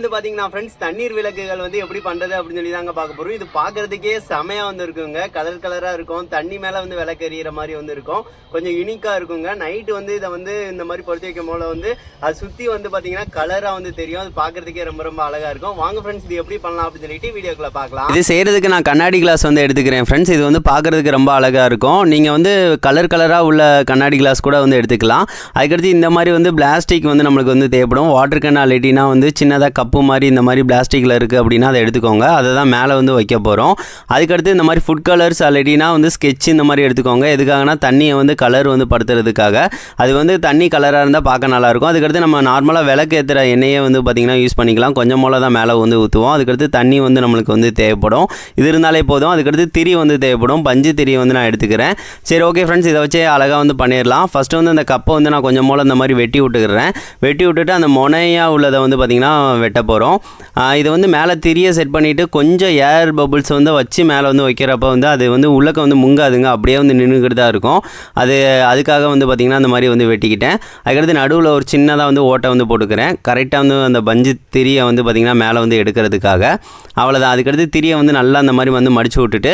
வந்து பார்த்தீங்கன்னா ஃப்ரெண்ட்ஸ் தண்ணீர் விளக்குகள் வந்து எப்படி பண்ணுறது அப்படின்னு சொல்லி தாங்க பார்க்க போகிறோம் இது பார்க்குறதுக்கே செமையாக வந்து இருக்குங்க கலர் கலராக இருக்கும். தண்ணி மேலே வந்து விளக்கு எறிகிற மாதிரி வந்து இருக்கும். கொஞ்சம் யூனிக்காக இருக்குங்க. நைட்டு வந்து இதை வந்து இந்த மாதிரி பொறுத்து வைக்கும் போல வந்து அது சுற்றி வந்து பார்த்தீங்கன்னா கலராக வந்து தெரியும். அது பார்க்குறதுக்கே ரொம்ப ரொம்ப அழகாக இருக்கும். வாங்க ஃப்ரெண்ட்ஸ் இது எப்படி பண்ணலாம் அப்படின்னு சொல்லிட்டு வீடியோக்குள்ள பார்க்கலாம். இது செய்கிறதுக்கு நான் கண்ணாடி கிளாஸ் வந்து எடுத்துக்கிறேன் ஃப்ரெண்ட்ஸ் இது வந்து பார்க்குறதுக்கு ரொம்ப அழகாக இருக்கும். நீங்கள் வந்து கலர் கலராக உள்ள கண்ணாடி கிளாஸ் கூட வந்து எடுத்துக்கலாம். அதுக்கடுத்து இந்த மாதிரி வந்து பிளாஸ்டிக் வந்து நம்மளுக்கு வந்து தேவைப்படும். வாட்டர் கேன் இல்லாட்டினா வந்து சின்னதாக கப்பு மாதிரி இந்த மாதிரி பிளாஸ்டிக்கில் இருக்குது அப்படின்னா அதை எடுத்துக்கோங்க. அதை தான் மேலே வந்து வைக்க போகிறோம் அதுக்கடுத்து இந்த மாதிரி ஃபுட் கலர்ஸ் ஆல்ரெடினா வந்து ஸ்கெட்ச் இந்த மாதிரி எடுத்துக்கோங்க. எதுக்காகனா தண்ணியை வந்து கலர் வந்து படுத்துறதுக்காக. அது வந்து தண்ணி கலராக இருந்தால் பார்க்க நல்லாயிருக்கும் அதுக்கடுத்து நம்ம நார்மலாக விளக்கு ஏற்றுற எண்ணெயை வந்து பார்த்திங்கன்னா யூஸ் பண்ணிக்கலாம். கொஞ்சம் போல தான் மேலே வந்து ஊற்றுவோம் அதுக்கடுத்து தண்ணி வந்து நம்மளுக்கு வந்து தேவைப்படும். இது இருந்தாலே போதும். அதுக்கடுத்து திரி வந்து தேவைப்படும். பஞ்சு திரி வந்து நான் எடுத்துக்கிறேன். சரி ஓகே ஃப்ரெண்ட்ஸ் இதை வச்சு அழகாக வந்து பண்ணிடலாம். ஃபஸ்ட்டு வந்து அந்த கப்பை வந்து நான் கொஞ்சம் போல் இந்த மாதிரி வெட்டி விட்டுக்கிறேன். வெட்டி விட்டுட்டு அந்த முனையாக உள்ளதை வந்து பார்த்திங்கன்னா வெட்ட போகிறோம் இதை வந்து மேலே திரியை செட் பண்ணிவிட்டு கொஞ்சம் ஏர் பபுள்ஸ் வந்து வச்சு மேலே வந்து வைக்கிறப்ப வந்து அது வந்து உள்ளக்க வந்து முங்காதுங்க. அப்படியே வந்து நின்றுக்கிட்டு தான் இருக்கும். அது அதுக்காக வந்து பார்த்திங்கன்னா அந்த மாதிரி வந்து வெட்டிக்கிட்டேன். அதுக்கடுத்து நடுவில் ஒரு சின்னதாக வந்து ஓட்டை வந்து போட்டுக்கிறேன். கரெக்டாக வந்து அந்த பஞ்சு திரியை வந்து பார்த்திங்கன்னா மேலே வந்து எடுக்கிறதுக்காக. அவ்வளோதான் அதுக்கடுத்து திரியை வந்து நல்லா அந்த மாதிரி வந்து மடித்து விட்டுட்டு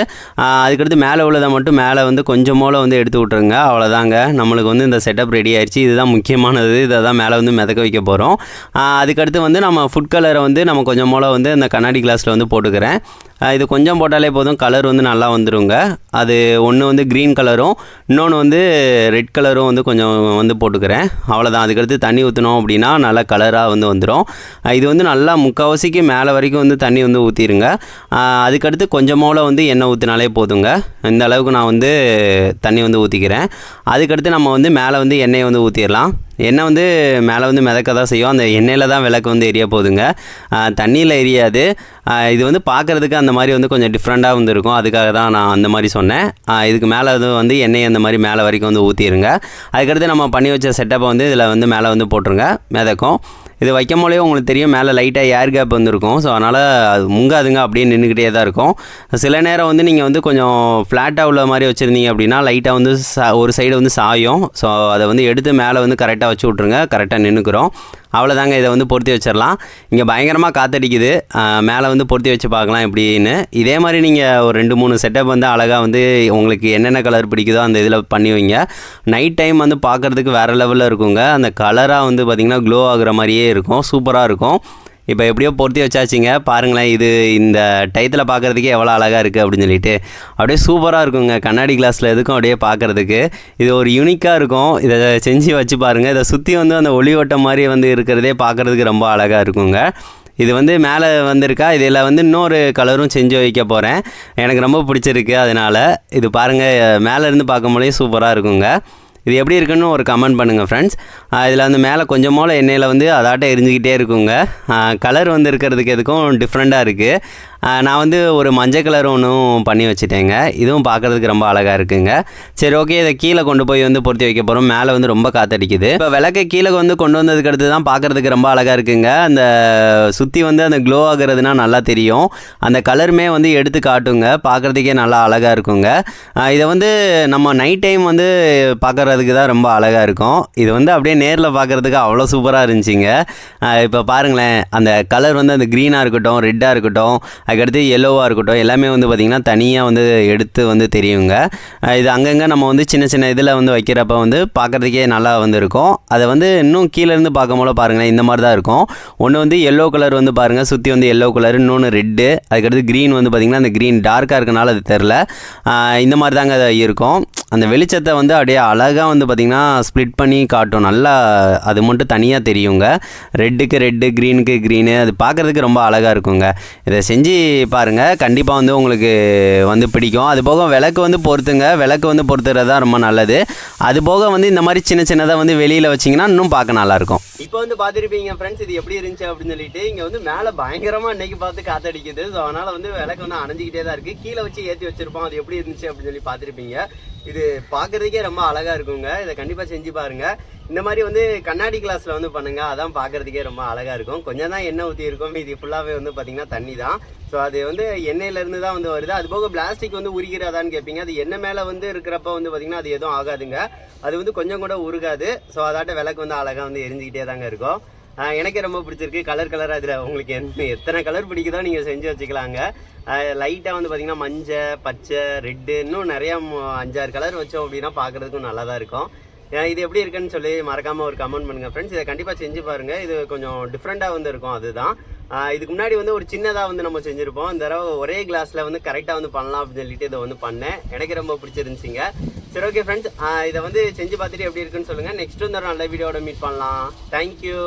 அதுக்கடுத்து மேலே உள்ளதை மட்டும் மேலே வந்து கொஞ்சம் வந்து எடுத்து விட்ருங்க அவ்வளோதாங்க நம்மளுக்கு வந்து இந்த செட்டப் ரெடி ஆயிடுச்சு இதுதான் முக்கியமானது. இதை தான் மேலே வந்து மிதக்க வைக்க போகிறோம் அதுக்கடுத்து வந்து நம்ம ஃபுட் கலரை வந்து நம்ம கொஞ்சம் போல் வந்து இந்த கண்ணாடி கிளாஸில் வந்து போட்டுக்கிறேன். இது கொஞ்சம் போட்டாலே போதும். கலர் வந்து நல்லா வந்துடுங்க அது ஒன்று வந்து க்ரீன் கலரும் இன்னொன்று வந்து ரெட் கலரும் வந்து கொஞ்சம் வந்து போட்டுக்கிறேன். அவ்வளோதான் அதுக்கடுத்து தண்ணி ஊற்றினோம் அப்படின்னா நல்லா கலராக வந்து வந்துடும் இது வந்து நல்லா முக்கால்வாசிக்கு மேலே வரைக்கும் வந்து தண்ணி வந்து ஊற்றிடுங்க அதுக்கடுத்து கொஞ்சமோல வந்து எண்ணெய் ஊற்றினாலே போதுங்க. இந்த அளவுக்கு நான் வந்து தண்ணி வந்து ஊற்றிக்கிறேன் அதுக்கடுத்து நம்ம வந்து மேலே வந்து எண்ணெயை வந்து ஊற்றிடலாம் எண்ணெய் வந்து மேலே வந்து மிதக்க தான் செய்யும். அந்த எண்ணெயில் தான் விளக்கு வந்து எரிய போகுதுங்க. தண்ணியில் எரியாது. இது வந்து பார்க்குறதுக்கு அந்த மாதிரி வந்து கொஞ்சம் டிஃப்ரெண்ட்டாக வந்து இருக்கும். அதுக்காக தான் நான் அந்த மாதிரி சொன்னேன். இதுக்கு மேலே அது வந்து எண்ணெய் அந்த மாதிரி மேலே வரைக்கும் வந்து ஊற்றிடுங்க அதுக்கடுத்து நம்ம பண்ணி வச்ச செட்டப்பை வந்து இதில் வந்து மேலே வந்து போட்டுருங்க. மிதக்கும். இது வைக்கும் போதே உங்களுக்கு தெரியும் மேலே லைட்டாக ஏர் கேப் வந்துருக்கும். ஸோ அதனால் அது முங்காதுங்க அப்படியே நின்றுக்கிட்டே தான் இருக்கும். சில நேரம் வந்து நீங்கள் வந்து கொஞ்சம் ஃப்ளாட்டாக உள்ள மாதிரி வச்சுருந்தீங்க அப்படின்னா லைட்டாக வந்து ஒரு சைடு வந்து சாயும். ஸோ அதை வந்து எடுத்து மேலே வந்து கரெக்டாக வச்சு விட்ருங்க கரெக்டாக நின்றுக்கிறோம் அவ்வளோதாங்க இதை வந்து பொருத்தி வச்சிடலாம் இங்கே பயங்கரமாக காத்தடிக்குது. மேலே வந்து பொருத்தி வச்சு பார்க்கலாம் எப்படின்னு. இதே மாதிரி நீங்கள் ஒரு ரெண்டு மூணு செட்டப் வந்து அழகாக வந்து உங்களுக்கு என்னென்ன கலர் பிடிக்குதோ அந்த இதில் பண்ணி வைங்க. நைட் டைம் வந்து பார்க்குறதுக்கு வேறு லெவலில் இருக்குங்க. அந்த கலராக வந்து பார்த்திங்கன்னா க்ளோ ஆகுற மாதிரியே இருக்கும். சூப்பராக இருக்கும். இப்போ எப்படியோ பொருத்தி வச்சாச்சுங்க. பாருங்களேன் இது இந்த டயத்தில் பார்க்குறதுக்கே எவ்வளோ அழகாக இருக்குது அப்படின்னு சொல்லிட்டு. அப்படியே சூப்பராக இருக்குங்க. கண்ணாடி கிளாஸில் எதுக்கும் அப்படியே பார்க்குறதுக்கு. இது ஒரு யூனிக்காக இருக்கும். இதை செஞ்சு வச்சு பாருங்கள் இதை சுற்றி வந்து அந்த ஒளிவட்டம் மாதிரி வந்து இருக்கிறதே பார்க்குறதுக்கு ரொம்ப அழகாக இருக்குங்க. இது வந்து மேலே வந்திருக்கா. இதில் வந்து இன்னொரு கலரும் செஞ்சு வைக்க போகிறேன் எனக்கு ரொம்ப பிடிச்சிருக்கு அதனால். இது பாருங்கள் மேலே இருந்து பார்க்கும்போதே சூப்பராக இருக்குங்க. இது எப்படி இருக்குன்னு ஒரு கமெண்ட் பண்ணுங்கள் ஃப்ரெண்ட்ஸ் இதில் வந்து மேலே கொஞ்சம் எண்ணெயில் வந்து அதாட்டம் எரிஞ்சுக்கிட்டே இருக்குங்க. கலர் வந்து இருக்கிறதுக்கு எதுக்கும் டிஃப்ரெண்ட்டாக இருக்குது நான் வந்து ஒரு மஞ்சள் கலர் ஒன்றும் பண்ணி வச்சுட்டேங்க. இதுவும் பார்க்குறதுக்கு ரொம்ப அழகாக இருக்குங்க. சரி ஓகே இதை கீழே கொண்டு போய் வந்து பொருத்தி வைக்க போகிறோம் மேலே வந்து ரொம்ப காத்தடிக்குது. இப்போ விளக்கை கீழே வந்து கொண்டு வந்ததுக்கு அடுத்து தான் பார்க்குறதுக்கு ரொம்ப அழகாக இருக்குங்க. அந்த சுற்றி வந்து அந்த க்ளோ ஆகுறதுனா நல்லா தெரியும். அந்த கலருமே வந்து எடுத்து காட்டுங்க. பார்க்குறதுக்கே நல்லா அழகாக இருக்குங்க. இதை வந்து நம்ம நைட் டைம் வந்து பார்க்குறதுக்கு தான் ரொம்ப அழகாக இருக்கும். இது வந்து அப்படியே நேரில் பார்க்குறதுக்கு அவ்வளோ சூப்பராக இருந்துச்சுங்க. இப்போ பாருங்களேன். அந்த கலர் வந்து அந்த க்ரீனாக இருக்கட்டும் ரெட்டாக இருக்கட்டும் அதுக்கடுத்து எல்லோவாக இருக்கட்டும் எல்லாமே வந்து பார்த்திங்கன்னா தனியாக வந்து எடுத்து வந்து தெரியுங்க. இது அங்கங்கே நம்ம வந்து சின்ன சின்ன இதில் வந்து வைக்கிறப்ப வந்து பார்க்குறதுக்கே நல்லா வந்து இருக்கும். அதை வந்து இன்னும் கீழேருந்து பார்க்கும்போது பாருங்களேன் இந்த மாதிரி தான் இருக்கும். ஒன்று வந்து எல்லோ கலர் வந்து பாருங்கள் சுற்றி வந்து எல்லோ கலர் இன்னொன்று ரெட்டு அதுக்கடுத்து க்ரீன் வந்து பார்த்திங்கன்னா அந்த க்ரீன் டார்க்காக இருக்கனால அது தெரில இந்த மாதிரி தாங்க அது இருக்கும். அந்த வெளிச்சத்தை வந்து அப்படியே அழகாக வந்து பார்த்திங்கன்னா ஸ்ப்ளிட் பண்ணி காட்டும். நல்லா அது மட்டும் தனியாக தெரியுங்க. ரெட்டுக்கு ரெட்டு க்ரீனுக்கு க்ரீனு அது பார்க்குறதுக்கு ரொம்ப அழகாக இருக்குங்க. இதை செஞ்சு பாருங்கள் கண்டிப்பாக வந்து உங்களுக்கு வந்து பிடிக்கும். அது போக விளக்கு வந்து பொறுத்துங்க விளக்கு வந்து பொறுத்துறது தான் ரொம்ப நல்லது. அது போக வந்து இந்த மாதிரி சின்ன சின்னதாக வந்து வெளியில் வச்சிங்கன்னா இன்னும் பார்க்க நல்லாயிருக்கும் இப்போ வந்து பார்த்துருப்பீங்க ஃப்ரெண்ட்ஸ் இது எப்படி இருந்துச்சு அப்படின்னு சொல்லிட்டு இங்கே வந்து மேலே பயங்கரமாக இன்னைக்கு பார்த்து காத்தடிக்குது. ஸோ அதனால் வந்து விளக்கு வந்து அணைஞ்சிக்கிட்டே தான் இருக்குது கீழே வச்சு ஏற்றி வச்சுருப்போம். அது எப்படி இருந்துச்சு அப்படின்னு சொல்லி பார்த்துருப்பீங்க. இது பார்க்கறதுக்கே ரொம்ப அழகாக இருக்குங்க. இதை கண்டிப்பாக செஞ்சு பாருங்க. இந்த மாதிரி வந்து கண்ணாடி கிளாஸில் வந்து பண்ணுங்கள் அதான் பார்க்கறதுக்கே ரொம்ப அழகாக இருக்கும். கொஞ்சம் தான் எண்ணெய் ஊற்றி இருக்கும். இது ஃபுல்லாகவே வந்து பார்த்திங்கன்னா தண்ணி தான். ஸோ அது வந்து எண்ணெயிலேருந்து தான் வந்து வருது. அது போக பிளாஸ்டிக் வந்து உருகிறதான்னு கேட்பீங்க அது எண்ணெய் மேலே வந்து இருக்கிறப்ப வந்து பார்த்தீங்கன்னா அது எதுவும் ஆகாதுங்க. அது வந்து கொஞ்சம் கூட உருகாது. ஸோ அதாட்ட விளக்கு வந்து அழகாக வந்து எரிஞ்சிக்கிட்டே தாங்க இருக்கும். எனக்கு எனக்கே ரொம்ப பிடிச்சிருக்கு. கலர் கலராக இதில் உங்களுக்கு என்ன எத்தனை கலர் பிடிக்குதோ நீங்கள் செஞ்சு வச்சுக்கலாங்க. லைட்டாக வந்து பார்த்தீங்கன்னா மஞ்சள் பச்சை ரெட்டு இன்னும் நிறையா அஞ்சாறு கலர் வச்சோம் அப்படின்னா பார்க்குறதுக்கும் நல்லா தான் இருக்கும் இது எப்படி இருக்குன்னு சொல்லி மறக்காமல் ஒரு கமெண்ட் பண்ணுங்கள் ஃப்ரெண்ட்ஸ் இதை கண்டிப்பாக செஞ்சு பாருங்கள் இது கொஞ்சம் டிஃப்ரெண்ட்டாக வந்து இருக்கும் அதுதான். இதுக்கு முன்னாடி வந்து ஒரு சின்னதாக வந்து நம்ம செஞ்சுருப்போம். இந்த தடவை ஒரே கிளாஸில் வந்து கரெக்டாக வந்து பண்ணலாம் அப்படின்னு சொல்லிட்டு இதை வந்து பண்ணேன். எனக்கு ரொம்ப பிடிச்சிருந்துச்சிங்க. சரி ஓகே ஃப்ரெண்ட்ஸ் இதை வந்து செஞ்சு பார்த்துட்டு எப்படி இருக்குன்னு சொல்லுங்கள் நெக்ஸ்ட் வந்து ஒரு நல்ல வீடியோட மீட் பண்ணலாம். தேங்க்யூ